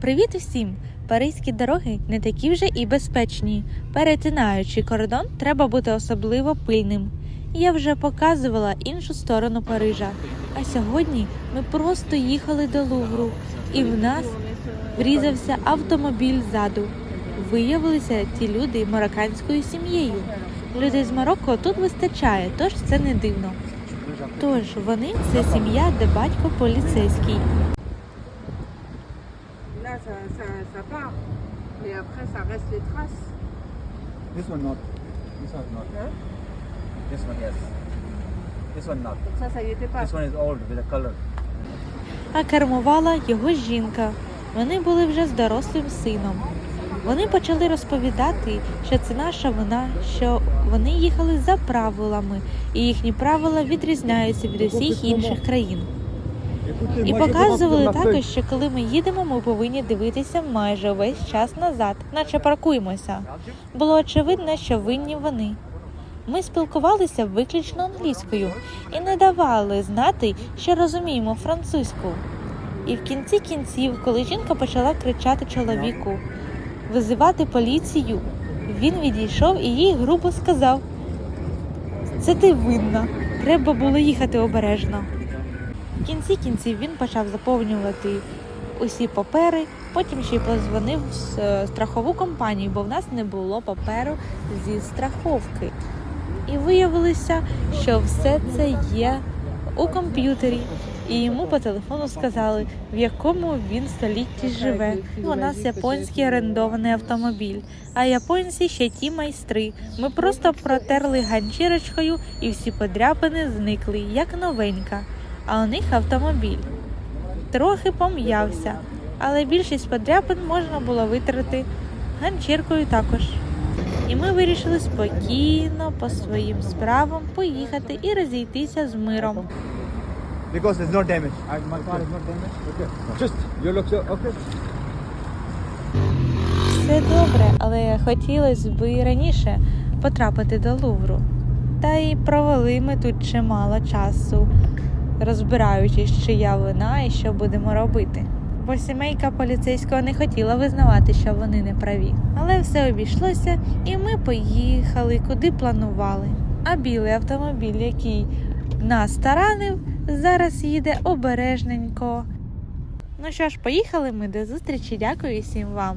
Привіт усім! Паризькі дороги не такі вже і безпечні. Перетинаючи кордон, треба бути особливо пильним. Я вже показувала іншу сторону Парижа. А сьогодні ми просто їхали до Лувру, і в нас врізався автомобіль ззаду. Виявилися ті люди марокканською сім'єю. Людей з Марокко тут вистачає, тож це не дивно. Тож вони це сім'я, де батько поліцейський. Ça, ça, ça part. Mais après, ça reste les traces. This one not. This one not. Hein? This one yes. This one not. Donc ça, ça y était pas. This one is old with a color. а кермувала його жінка. Вони були вже з дорослим сином. Вони почали розповідати, що це наша вина, що вони їхали за правилами, і їхні правила відрізняються від усіх інших країн. І показували також, що коли ми їдемо, ми повинні дивитися майже весь час назад, наче паркуємося. Було очевидно, що винні вони. Ми спілкувалися виключно англійською і не давали знати, що розуміємо французьку. І в кінці кінців, коли жінка почала кричати чоловіку, визивати поліцію, він відійшов і їй грубо сказав: Це ти винна. Треба було їхати обережно. В кінці кінців він почав заповнювати усі папери, потім ще й позвонив в е, страхову компанію, бо в нас не було паперу зі страховки. І виявилося, що все це є у комп'ютері. І йому по телефону сказали, в якому він столітті живе. У нас японський орендований автомобіль, а японці ще ті майстри. Ми просто протерли ганчірочкою і всі подряпини зникли, як новенька. А у них автомобіль. Трохи пом'явся, але більшість подряпин можна було витерти ганчіркою також. І ми вирішили спокійно по своїм справам поїхати і розійтися з миром. Because there's no damage. I, my car is not damaged. Okay. Just you look so okay. Все добре, але хотілося б і раніше потрапити до Лувру. Та й провели ми тут чимало часу, розбираючись, чия вина і що будемо робити. Бо сімейка поліцейського не хотіла визнавати, що вони не праві. Але все обійшлося, і ми поїхали, куди планували. А білий автомобіль, який нас таранив, зараз їде обережненько. Ну що ж, поїхали ми до зустрічі. Дякую всім вам.